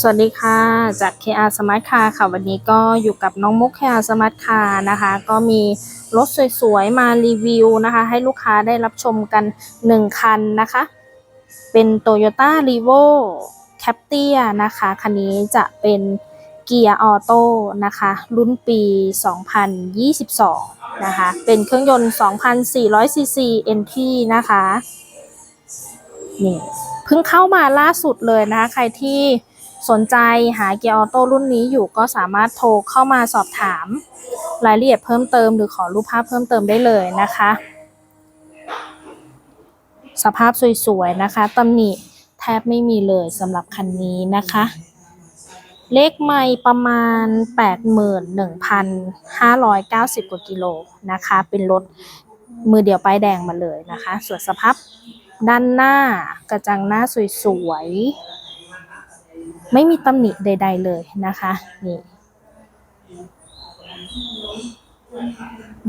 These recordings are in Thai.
สวัสดีค่ะ จาก KR Smart Car ค่ะ วันนี้ก็อยู่กับน้องมุก KR Smart Car นะคะ ก็มีรถสวยๆ มารีวิวนะคะ ให้ลูกค้าได้รับชมกัน 1 คันนะคะ เป็น Toyota r e v o c a p t i a นะคะ คันนี้จะเป็นเกียร์ออโต้นะคะ รุ่นปี 2022 นะคะ เป็นเครื่องยนต์ 2,400ซีซี NT นะคะ นี่ เพิ่งเข้ามาล่าสุดเลยนะคะใครที่สนใจหาเกียร์ออโต้รุ่นนี้อยู่ก็สามารถโทรเข้ามาสอบถาม รายละเอียดเพิ่มเติมหรือขอรูปภาพเพิ่มเติมได้เลยนะคะ สภาพสวยๆนะคะตำหนิแทบไม่มีเลยสำหรับคันนี้นะคะ เลขไม่ประมาณ 81,590 กว่ากิโลนะคะ เป็นรถมือเดียวป้ายแดงมาเลยนะคะ ส่วนสภาพ ด้านหน้ากระจังหน้าสวยๆ ไม่มีตำหนิใด ๆ เลยนะคะ นี่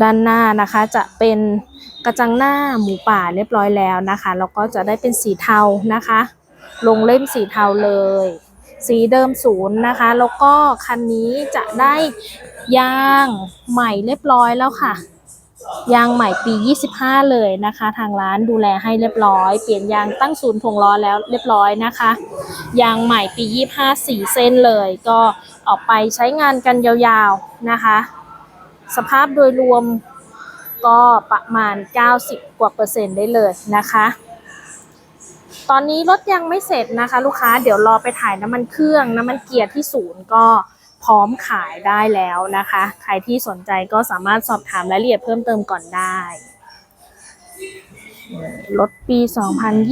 ด้านหน้านะคะจะเป็นกระจังหน้าหมูป่าเรียบร้อยแล้วนะคะ แล้วก็จะได้เป็นสีเทานะคะ ลงเล่มสีเทาเลย สีเดิมศูนย์นะคะ แล้วก็คันนี้จะได้ยางใหม่เรียบร้อยแล้วค่ะ ยางใหม่ปี 25 เลยนะคะ ทางร้านดูแลให้เรียบร้อย เปลี่ยนยางตั้งศูนย์ถ่วงล้อแล้วเรียบร้อยนะคะ ยางใหม่ปี 25สี่เส้นเลย ก็ออกไปใช้งานกันยาวๆนะคะ สภาพโดยรวมก็ประมาณ 90 กว่าเปอร์เซ็นต์ได้เลยนะคะ ตอนนี้รถยังไม่เสร็จนะคะ ลูกค้าเดี๋ยวรอไปถ่ายน้ำมันเครื่องน้ำมันเกียร์ที่ศูนย์ก็ พร้อมขายได้แล้วนะคะ ใครที่สนใจก็สามารถสอบถามรายละเอียดเพิ่มเติมก่อนได้รถปี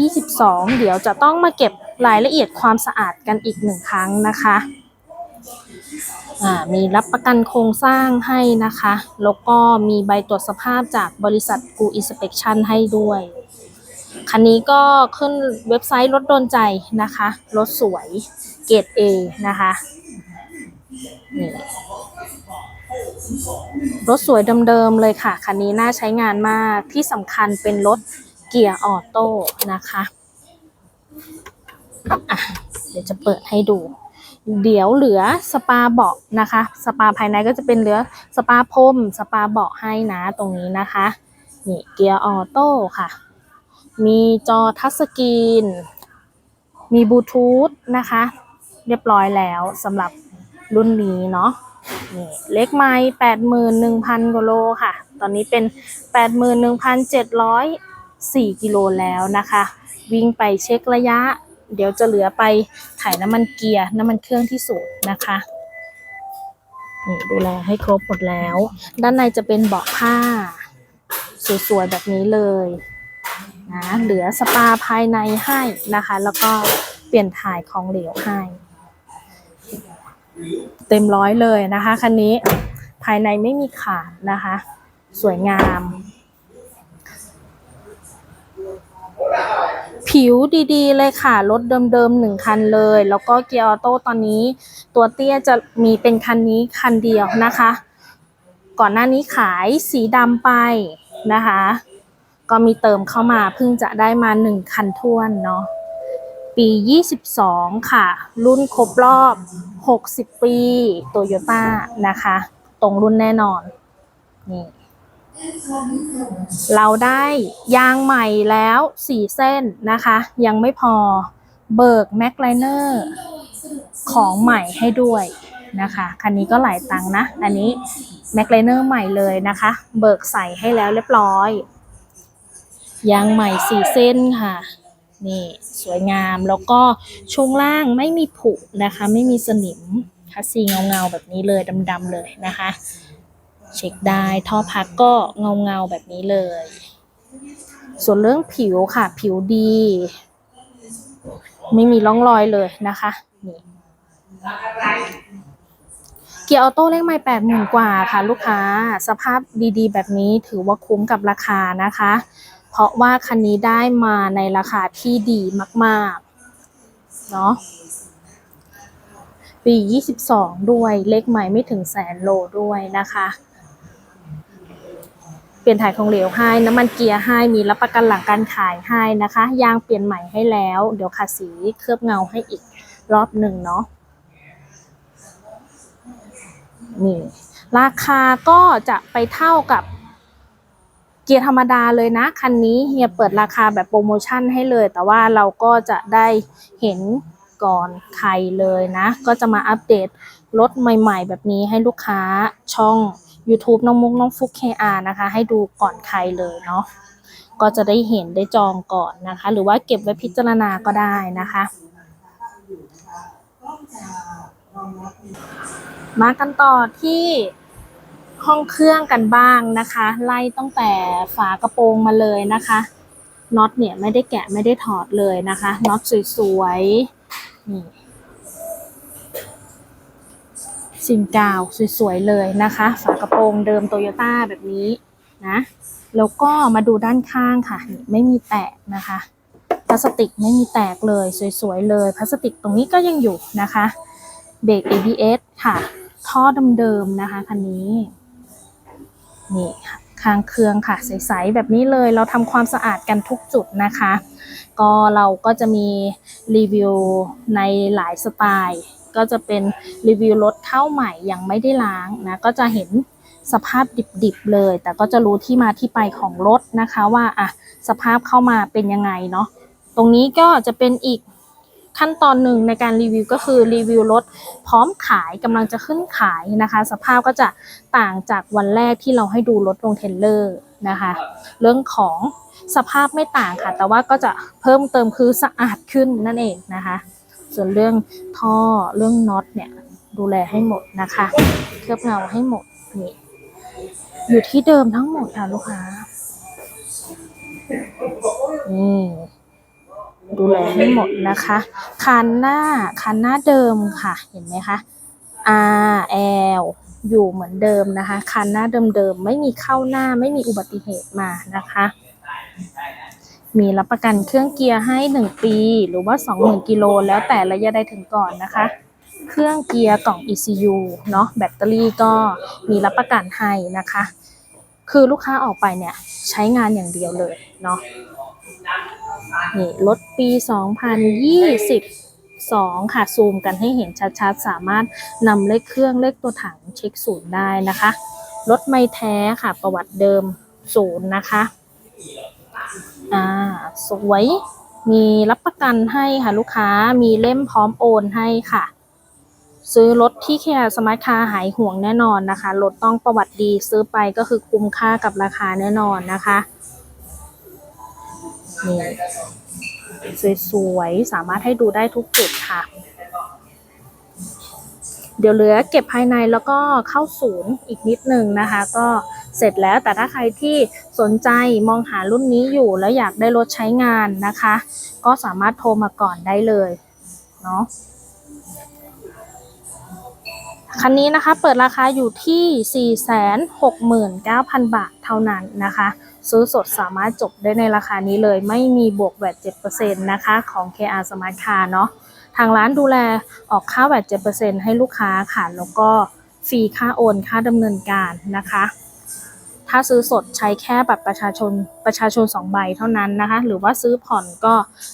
2022 เดี๋ยวจะต้องมาเก็บรายละเอียดความสะอาดกันอีกหนึ่งครั้งนะคะอ่ามีรับประกันโครงสร้างให้นะคะ แล้วก็มีใบตรวจสภาพจากบริษัทกูอินสเป t ชันให้ด้วย คันนี้ก็ขึ้นเว็บไซต์รถโดนใจนะคะ รถสวยเกรด A นะคะ นี่รถสวยเดิมๆเลยค่ะ คันนี้น่าใช้งานมาก ที่สำคัญเป็นรถเกียร์ออโต้นะคะะเดี๋ยวจะเปิดให้ดู เดี๋ยวเหลือสปาเบาะนะคะ สปาภายในก็จะเป็นเหลือสปาพรมสปาเบาะให้นะตรงนี้นะคะ นี่เกียร์ออโต้ค่ะ มีจอทัชสกรีน มีบลูทูธนะคะ เรียบร้อยแล้วสำหรับ รุ่นนี้เนาะนี่เล็กไม้แปดหมื่นหนึ่งพันกิโลค่ะ ตอนนี้เป็นแปดหมื่นหนึ่งพันเจ็ดร้อยสี่กิโลแล้วนะคะ วิ่งไปเช็คระยะ เดี๋ยวจะเหลือไปถ่ายน้ำมันเกียร์น้ำมันเครื่องที่สูงนะคะนี่ดูแลให้ครบหมดแล้ว ด้านในจะเป็นเบาะผ้า สวยๆแบบนี้เลยนะเหลือสปาภายในให้นะคะ แล้วก็เปลี่ยนถ่ายของเหลวให้ เต็มร้อยเลยนะคะคันนี้ภายในไม่มีขาดนะคะ สวยงาม ผิวดีๆ เลยค่ะ รถเดิมๆหนึ่งคันเลย แล้วก็เกียร์ออโต้ตอนนี้ ตัวเตี้ยจะมีเป็นคันนี้คันเดียวนะคะ ก่อนหน้านี้ขายสีดำไปนะคะ ก็มีเติมเข้ามาเพิ่งจะได้มาหนึ่งคันท้วนเนาะ ปี 22 ค่ะ รุ่นครบรอบ 60 ปีโตโยต้านะคะ ตรงรุ่นแน่นอน นี่ เราได้ยางใหม่แล้วสี่เส้นนะคะ ยังไม่พอเบิกแม็กไลเนอร์ของใหม่ให้ด้วยนะคะ คันนี้ก็หลายตังค์นะ อันนี้แม็กไลเนอร์ใหม่เลยนะคะ เบิกใส่ให้แล้วเรียบร้อย ยางใหม่สี่เส้นค่ะ นี่สวยงามแล้วก็ช่วงล่างไม่มีผุนะคะ ไม่มีสนิมคัสซีเงาๆแบบนี้เลยดำๆเลยนะคะ เช็คได้ท่อพักก็เงาเงาๆแบบนี้เลย ส่วนเรื่องผิวค่ะ ผิวดี ไม่มีร่องรอยเลยนะคะนี่เกียร์ออโต้เลขไม่แปดหมื่นกว่าค่ะ ลูกค้า สภาพดีๆ แบบนี้ถือว่าคุ้มกับราคานะคะ เพราะว่าคันนี้ได้มาในราคาที่ดีมากๆ เนาะปี 22 ด้วย เลขใหม่ไม่ถึงแสนโลด้วยนะคะ เปลี่ยนถ่ายของเหลวให้ น้ำมันเกียร์ให้ มีรับประกันหลังการขายให้นะคะ ยางเปลี่ยนใหม่ให้แล้ว เดี๋ยวขัดสีเคลือบเงาให้อีกรอบหนึ่งเนาะ นี่ ราคาก็จะไปเท่ากับ เกียร์ธรรมดาเลยนะ คันนี้เฮียเปิดราคาแบบโปรโมชั่นให้เลย แต่ว่าเราก็จะได้เห็นก่อนใครเลยนะ ก็จะมาอัปเดตรถใหม่ๆ แบบนี้ให้ลูกค้าช่อง YouTube น้องมุกน้องฟุก KR นะคะ ให้ดูก่อนใครเลยเนาะก็จะได้เห็นได้จองก่อนนะคะ หรือว่าเก็บไว้พิจารณาก็ได้นะคะ มากันต่อที่ ห้องเครื่องกันบ้างนะคะ ไล่ตั้งแต่ฝากระโปรงมาเลยนะคะน็อตเนี่ยไม่ได้แกะไม่ได้ถอดเลยนะคะน็อตสวยๆนี่สินกาวสวยๆเลยนะคะ ฝากระโปรงเดิมโตโยต้าแบบนี้นะแล้วก็มาดูด้านข้างค่ะไม่มีแตกนะคะพลาสติกไม่มีแตกเลยสวยๆเลยพลาสติกตรงนี้ก็ยังอยู่นะคะเบรก ABS ค่ะ ท่อเดิมๆนะคะคันนี้ นี่ค่ะข้างเครื่องค่ะ ใสๆแบบนี้เลยเราทำความสะอาดกันทุกจุดนะคะ ก็เราก็จะมีรีวิวในหลายสไตล์ ก็จะเป็นรีวิวรถเข้าใหม่ยังไม่ได้ล้างนะ ก็จะเห็นสภาพดิบๆเลย แต่ก็จะรู้ที่มาที่ไปของรถนะคะว่าอะสภาพเข้ามาเป็นยังไงเนาะตรงนี้ก็จะเป็นอีก ขั้นตอนหนึ่งในการรีวิวก็คือรีวิวรถพร้อมขายกำลังจะขึ้นขายนะคะ สภาพก็จะต่างจากวันแรกที่เราให้ดูรถลงเทรลเลอร์นะคะ เรื่องของสภาพไม่ต่างค่ะ แต่ว่าก็จะเพิ่มเติมคือสะอาดขึ้นนั่นเองนะคะ ส่วนเรื่องท่อเรื่องน็อตเนี่ยดูแลให้หมดนะคะ เคลือบเงาให้หมดนี่อยู่ที่เดิมทั้งหมดค่ะลูกค้านี่ ดูแลให้หมดนะคะคันหน้าคันหน้าเดิมค่ะ เห็นไหมคะ R L อยู่เหมือนเดิมนะคะคันหน้าเดิมๆ ไม่มีเข้าหน้าไม่มีอุบัติเหตุมานะคะ มีรับประกันเครื่องเกียร์ให้ 1 ปี หรือว่า 20,000 กิโลแล้วแต่ระยะได้ถึงก่อนนะคะ เครื่องเกียร์กล่อง ECU เนาะแบตเตอรี่ก็มีรับประกันให้นะคะ คือลูกค้าออกไปเนี่ย ใช้งานอย่างเดียวเลยเนาะ นี่รถปี 2022 ค่ะ ซูมกันให้เห็นชัดๆ สามารถนำเลขเครื่องเลขตัวถังเช็คศูนย์ได้นะคะ รถไม่แท้ค่ะ ประวัติเดิมศูนย์นะคะ อ่า สวย มีรับประกันให้ค่ะลูกค้า มีเล่มพร้อมโอนให้ค่ะซื้อรถที่แคร์สมาร์ทคาร์หายห่วงแน่นอนนะคะ รถต้องประวัติดีซื้อไปก็คือคุ้มค่ากับราคาแน่นอนนะคะ นี่สวยๆ สามารถให้ดูได้ทุกจุดค่ะ เดี๋ยวเหลือเก็บภายในแล้วก็เข้าศูนย์อีกนิดนึงนะคะ ก็เสร็จแล้วแต่ถ้าใครที่สนใจมองหารุ่นนี้อยู่แล้วอยากได้รถใช้งานนะคะ ก็สามารถโทรมาก่อนได้เลยเนาะคันนี้นะคะเปิดราคาอยู่ที่ 469,000 บาทเท่านั้นนะคะ ซื้อสดสามารถจบได้ในราคานี้เลย ไม่มีบวกแวด7%นะคะของ KR Smart Car เนาะทางร้านดูแลออกค่าแวด7%ให้ลูกค้าค่ะ แล้วก็ฟรีค่าโอนค่าดำเนินการนะคะ ถ้าซื้อสดใช้แค่บัตรประชาชนประชาชน 2 ใบเท่านั้นนะคะ หรือว่าซื้อผ่อนก็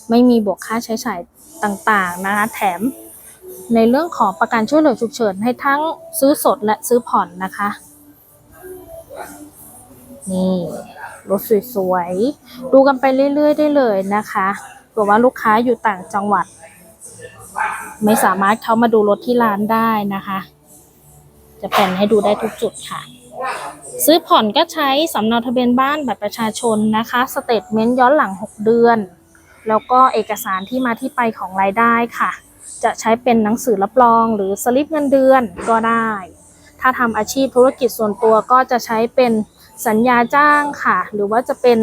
ไม่มีบวกค่าใช้จ่ายต่างๆนะคะแถมในเรื่องของประกันช่วยเหลือฉุกเฉินให้ทั้งซื้อสดและซื้อผ่อนนะคะ นี่รถสวยๆ ดูกันไปเรื่อยๆ ได้เลยนะคะเผื่อว่าลูกค้าอยู่ต่างจังหวัด ไม่สามารถเข้ามาดูรถที่ร้านได้นะคะ จะแผ่นให้ดูได้ทุกจุดค่ะ ซื้อผ่อนก็ใช้สำเนาทะเบียนบ้านบัตรประชาชนนะคะสเตทเมนต์ย้อนหลัง 6 เดือน แล้วก็เอกสารที่มาที่ไปของรายได้ค่ะ จะใช้เป็นหนังสือรับรองหรือสลิปเงินเดือนก็ได้ ถ้าทำอาชีพธุรกิจส่วนตัวก็จะใช้เป็น สัญญาจ้างค่ะ หรือว่าจะเป็น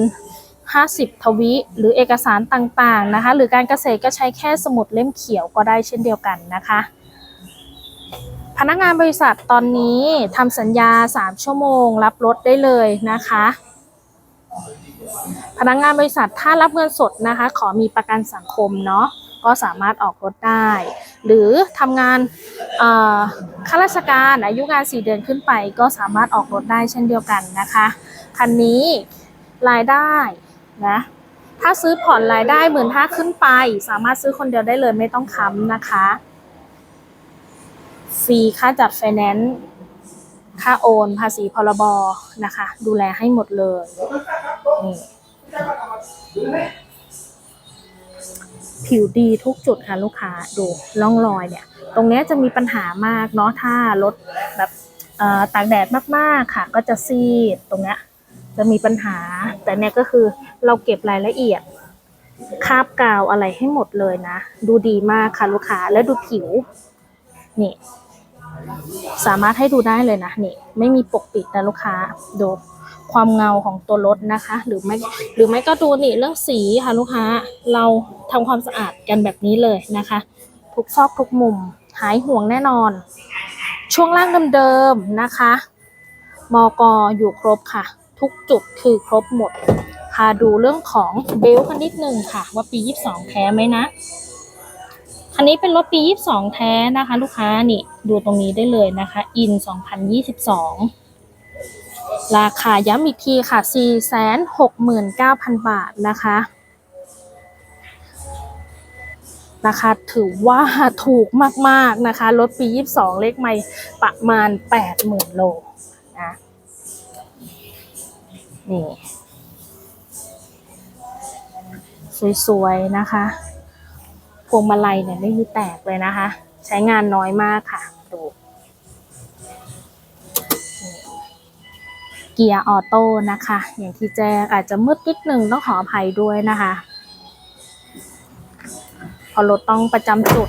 50 ทวิหรือเอกสารต่างๆนะคะ หรือการเกษตรก็ใช้แค่สมุดเล่มเขียวก็ได้เช่นเดียวกันนะคะ พนักงานบริษัทตอนนี้ทำสัญญา 3 ชั่วโมง รับรถได้เลยนะคะ พนักงานบริษัทถ้ารับเงินสดนะคะ ขอมีประกันสังคมเนาะ ก็สามารถออกรถได้ หรือทำงานข้าราชการอายุงาน 4 เดือนขึ้นไป ก็สามารถออกรถได้เช่นเดียวกันนะคะคันนี้รายได้นะถ้าซื้อผ่อนรายได้หมื่นห้าขึ้นไป สามารถซื้อคนเดียวได้เลยไม่ต้องค้ำนะคะฟรีค่าจัดไฟแนนซ์ค่าโอน ภาษีพรบนะคะ ดูแลให้หมดเลยนี่ ผิวดีทุกจุดค่ะลูกค้าดูร่องรอยเนี่ย ตรงเนี้ยจะมีปัญหามากเนาะถ้ารถแบบตากแดดมากๆค่ะ ก็จะซีดตรงเนี้ยจะมีปัญหา แต่เนี่ยก็คือเราเก็บรายละเอียดคาบกาวอะไรให้หมดเลยนะ ดูดีมากค่ะลูกค้าและดูผิวนี่ สามารถให้ดูได้เลยนะนี่ไม่มีปกปิดนะลูกค้าดูความเงาของตัวรถนะคะ หรือไม่หรือไม่ก็ดูนี่เรื่องสีค่ะลูกค้าเราทำความสะอาดกันแบบนี้เลยนะคะ ทุกซอกทุกมุมหายห่วงแน่นอน ช่วงล่างเดิมๆนะคะมกอยู่ครบค่ะ ทุกจุดคือครบหมดพาดูเรื่องของเบลกันนิดนึงค่ะ ว่าปี 22 แท้ไหมนะ คันนี้เป็นรถปี 22 แท้นะคะ ลูกค้านี่ดูตรงนี้ได้เลยนะคะ อิน 2022 ราคาย้ำอีกทีค่ะ 469,000 บาทนะคะ ราคาถือว่าถูกมากๆนะคะ รถปี 22 เลขไม่ประมาณ 80,000 โลนะนี่สวยๆนะคะ พวงมาลัยเนี่ยไม่มีแตกเลยนะคะ ใช้งานน้อยมากค่ะ ดูเกียร์ออโต้นะคะ อย่างที่แจ้งอาจจะมืดนิดนึงต้องขออภัยด้วยนะคะ พอรถต้องประจำจุด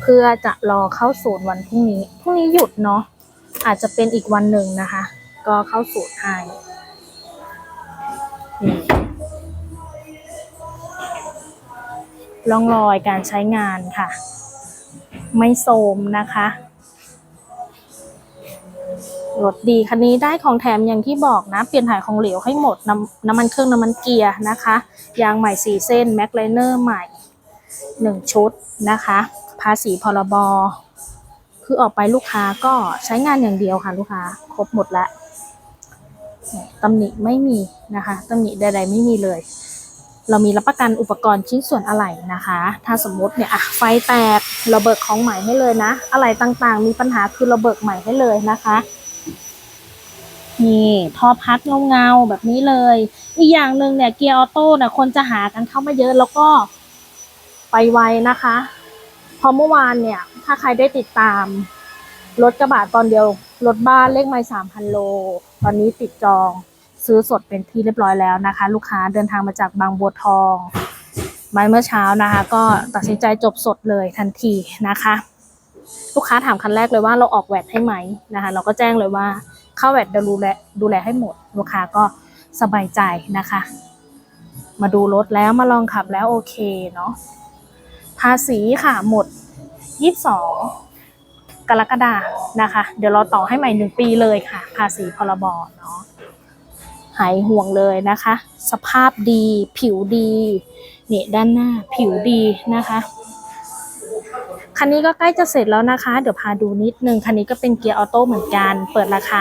เพื่อจะรอเข้าศูนย์วันพรุ่งนี้พรุ่งนี้หยุดเนาะอาจจะเป็นอีกวันหนึ่งนะคะ ก็เข้าศูนย์ให้ ร่องรอยการใช้งานค่ะ ไม่โทรมนะคะรถดีคันนี้ได้ของแถมอย่างที่บอกนะ เปลี่ยนถ่ายของเหลวให้หมดน้ำน้ำมันเครื่องน้ำมันเกียร์นะคะ ยางใหม่สี่เส้นแม็กไลเนอร์ใหม่หนึ่งชุดนะคะ ภาษีพรบคือออกไปลูกค้าก็ใช้งานอย่างเดียวค่ะลูกค้า ครบหมดแล้วตำหนิไม่มีนะคะตำหนิใดๆไม่มีเลย เรามีรับประกันอุปกรณ์ชิ้นส่วนอะไหล่นะคะ ถ้าสมมติเนี่ยอะไฟแตกเราเบิกของใหม่ให้เลยนะ อะไหล่ต่างๆ มีปัญหาคือเราเบิกใหม่ให้เลยนะคะนี่ท่อพัดเงาๆแบบนี้เลย อีกอย่างหนึ่งเนี่ยเกียร์ออโต้เนี่ยคนจะหากันเข้ามาเยอะแล้วก็ไปไวนะคะพอเมื่อวานเนี่ย ถ้าใครได้ติดตาม รถกระบะตอนเดียว รถบ้านเลขไม่สามพันโล ตอนนี้ติดจอง ซื้อสดเป็นที่เรียบร้อยแล้วนะคะ ลูกค้าเดินทางมาจากบางบัวทองมาเมื่อเช้านะคะ ก็ตัดสินใจจบสดเลยทันทีนะคะ ลูกค้าถามคันแรกเลยว่าเราออกแวดให้ไหมนะคะ เราก็แจ้งเลยว่าเข้าแวดดูแลดูแลให้หมด ลูกค้าก็สบายใจนะคะ มาดูรถแล้วมาลองขับแล้วโอเคเนาะภาษีค่ะหมด 22 กรกฎานะคะ เดี๋ยวเราต่อให้ใหม่หนึ่งปีเลยค่ะ ภาษีพรบเนาะ หายห่วงเลยนะคะ สภาพดีผิวดีเนี่ยด้านหน้าผิวดีนะคะคันนี้ก็ใกล้จะเสร็จแล้วนะคะ เดี๋ยวพาดูนิดนึง คันนี้ก็เป็นเกียร์ออโต้เหมือนกัน เปิดราคา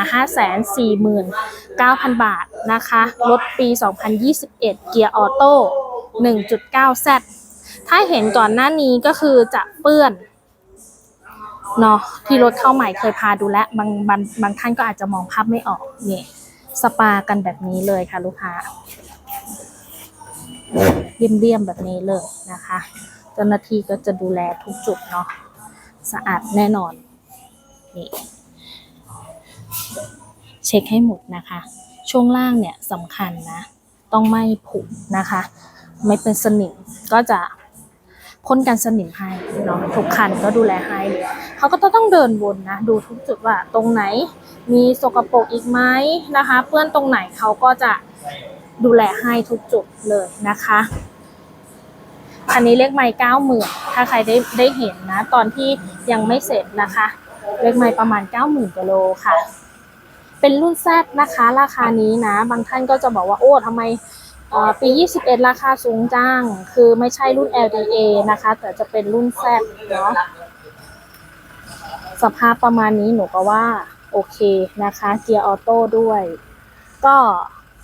549,000 บาทนะคะ รถปี 2021 เกียร์ออโต้ 1.9Z ถ้าเห็นก่อนหน้านี้ก็คือจะเปื้อนเนาะที่รถเข้าใหม่เคยพาดูแล้วบางบางบางท่านก็อาจจะมองภาพไม่ออกเนี่ย สปากันแบบนี้เลยค่ะลูกค้าเยี่ยมๆแบบนี้เลยนะคะ เจ้าหน้าที่ก็จะดูแลทุกจุดเนาะสะอาดแน่นอนนี่เช็คให้หมดนะคะ ช่วงล่างเนี่ยสำคัญนะ ต้องไม่ผุนะคะ ไม่เป็นสนิมก็จะพ่นกันสนิมให้เนาะทุกคันก็ดูแลให้เลย เขาก็จะต้องเดินวนนะ ดูทุกจุดว่าตรงไหน มีสกปรกอีกไหมนะคะเปื้อนตรงไหนเขาก็จะดูแลให้ทุกจุดเลยนะคะ อันนี้เลขไม้เก้าหมื่นถ้าใครได้ได้เห็นนะ ตอนที่ยังไม่เสร็จนะคะ เลขไม้ประมาณเก้าหมื่นกิโลค่ะ เป็นรุ่นแซดนะคะ ราคานี้นะ บางท่านก็จะบอกว่าโอ้ทำไมเอ่อปี 21 ราคาสูงจัง คือไม่ใช่รุ่น LDA นะคะ แต่จะเป็นรุ่นแซดเนาะ สภาพประมาณนี้หนูก็ว่าโอเคนะคะ เกียร์ออโต้ด้วย ก็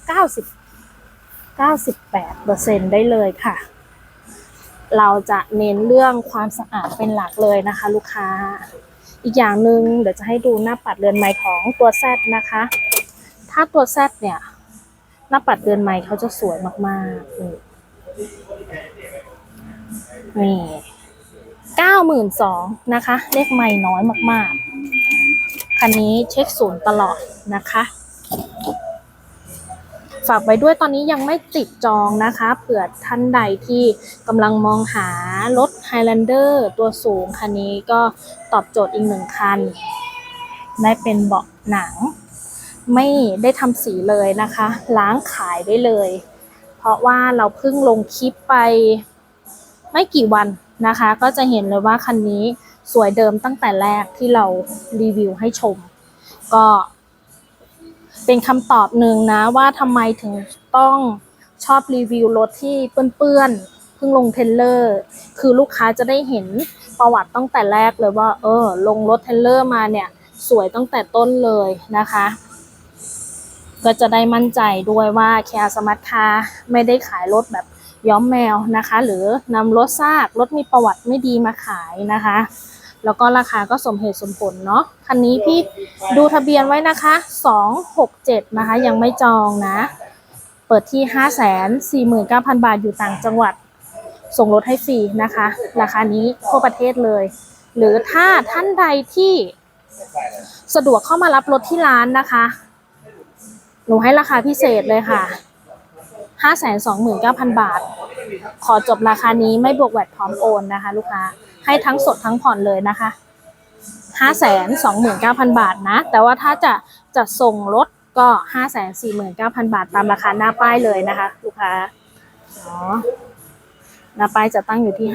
90 98เปอร์เซ็นได้เลยค่ะ เราจะเน้นเรื่องความสะอาดเป็นหลักเลยนะคะ ลูกค้า อีกอย่างหนึ่งเดี๋ยวจะให้ดูหน้าปัดเรือนไม้ของตัว Z นะคะ ถ้าตัว Z เนี่ย หน้าปัดเรือนไม้เขาจะสวยมากๆนี่ นี่เก้าหมื่นสองนะคะ เลขไม้น้อยมากๆ คันนี้เช็คศูนย์ตลอดนะคะ ฝากไว้ด้วยตอนนี้ยังไม่ติดจองนะคะ เผื่อท่านใดที่กำลังมองหารถ Highlander ตัวสูง คันนี้ก็ตอบโจทย์อีกหนึ่งคัน ได้เป็นเบาะหนัง ไม่ได้ทำสีเลยนะคะ ล้างขายได้เลย เพราะว่าเราเพิ่งลงคลิปไปไม่กี่วัน นะคะ ก็จะเห็นเลยว่าคันนี้สวยเดิมตั้งแต่แรกที่เรารีวิวให้ชม ก็เป็นคำตอบหนึ่งนะว่าทำไมถึงต้องชอบรีวิวรถที่เปื้อนๆเพิ่งลงเทรลเลอร์ คือลูกค้าจะได้เห็นประวัติตั้งแต่แรกเลยว่า เออ ลงรถเทรลเลอร์มาเนี่ย สวยตั้งแต่ต้นเลยนะคะ ก็จะได้มั่นใจด้วยว่าแคร์สมาร์ทคาไม่ได้ขายรถแบบ ย้อมแมวนะคะ หรือนำรถซากรถมีประวัติไม่ดีมาขายนะคะ แล้วก็ราคาก็สมเหตุสมผลเนาะคันนี้พี่ดูทะเบียนไว้นะคะ267นะคะ ยังไม่จองนะ เปิดที่ 549,000 บาทอยู่ต่างจังหวัด ส่งรถให้ฟรีนะคะ ราคานี้ทั่วประเทศเลย หรือถ้าท่านใดที่สะดวกเข้ามารับรถที่ร้านนะคะ หนูให้ราคาพิเศษเลยค่ะ 529,000 บาท ขอจบราคานี้ไม่บวกแวดพร้อมโอนนะคะ ลูกค้า ให้ทั้งสดทั้งผ่อนเลยนะคะ 529,000 บาทนะ แต่ว่าถ้าจะจะส่งรถก็ 549,000 บาทตามราคาหน้าป้ายเลยนะคะ ลูกค้าเนาะหน้าป้ายจะตั้งอยู่ที่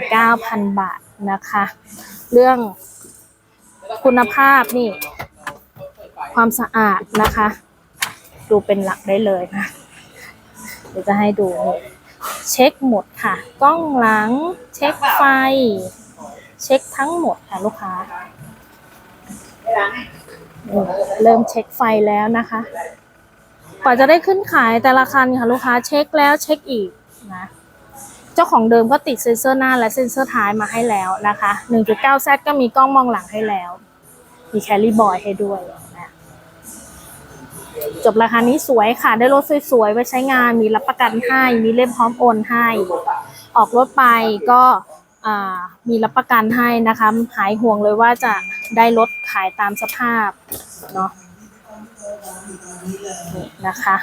549,000 บาทนะคะ เรื่องคุณภาพนี่ ความสะอาดนะคะ ดูเป็นหลักได้เลยนะ เดี๋ยวจะให้ดูนี่เช็คหมดค่ะ กล้องหลัง เช็คไฟ เช็คทั้งหมดค่ะลูกค้า เริ่มเช็คไฟแล้วนะคะ กว่าจะได้ขึ้นขายแต่ละคันค่ะลูกค้าเช็คแล้วเช็คอีกนะ เจ้าของเดิมก็ติดเซ็นเซอร์หน้าและเซ็นเซอร์ท้ายมาให้แล้วนะคะ 1.9Z ก็มีกล้องมองหลังให้แล้ว มีแคลรี่บอยให้ด้วย จบราคานี้สวยค่ะ ได้รถสวยๆไว้ใช้งาน มีรับประกันให้ มีเล่มพร้อมโอนให้ ออกรถไปก็มีรับประกันให้นะคะหายห่วงเลยว่าจะได้รถขายตามสภาพเนาะนี่นะคะ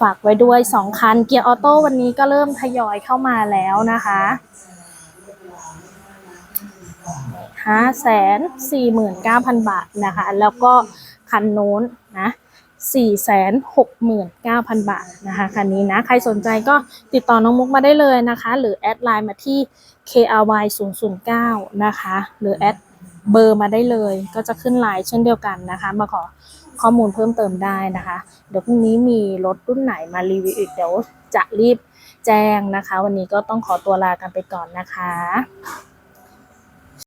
ฝากไว้ด้วยสองคัน เกียร์ออโต้วันนี้ก็เริ่มทยอยเข้ามาแล้วนะคะ ห้าแสนสี่หมื่นเก้าพันบาทนะคะ แล้วก็คันโน้นนะสี่แสนหกหมื่นเก้าพันบาทนะคะคันนี้นะใครสนใจก็ติดต่อน้องมุกมาได้เลยนะคะ หรือแอดไลน์มาที่ KRY 0 0 9นะคะ หรือแอดเบอร์มาได้เลย ก็จะขึ้นไลน์เช่นเดียวกันนะคะ มาขอข้อมูลเพิ่มเติมได้นะคะ เดี๋ยวพรุ่งนี้มีรถรุ่นไหนมารีวิวอีกเดี๋ยวจะรีบแจ้งนะคะ วันนี้ก็ต้องขอตัวลากันไปก่อนนะคะ